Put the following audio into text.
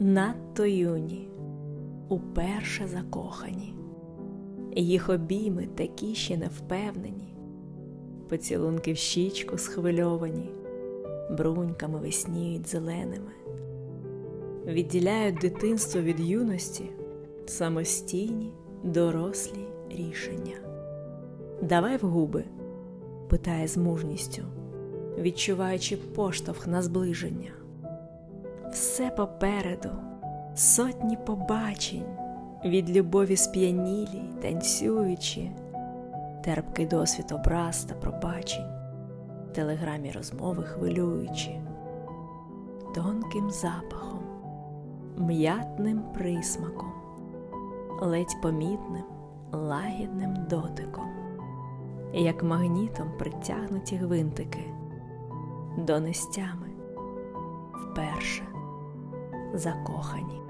надто юні, уперше закохані, їх обійми такі ще невпевнені, поцілунки в щічку схвильовані, бруньками весніють зеленими, відділяють дитинство від юності, самостійні, дорослі рішення. Давай в губи, питає з мужністю, відчуваючи поштовх на зближення. Все попереду, сотні побачень, від любові сп'янілі, танцюючи, терпкий досвід образ та пробачень, телеграмі розмови хвилюючи, тонким запахом, м'ятним присмаком, ледь помітним, лагідним дотиком, як магнітом притягнуті гвинтики, донестями вперше закохані.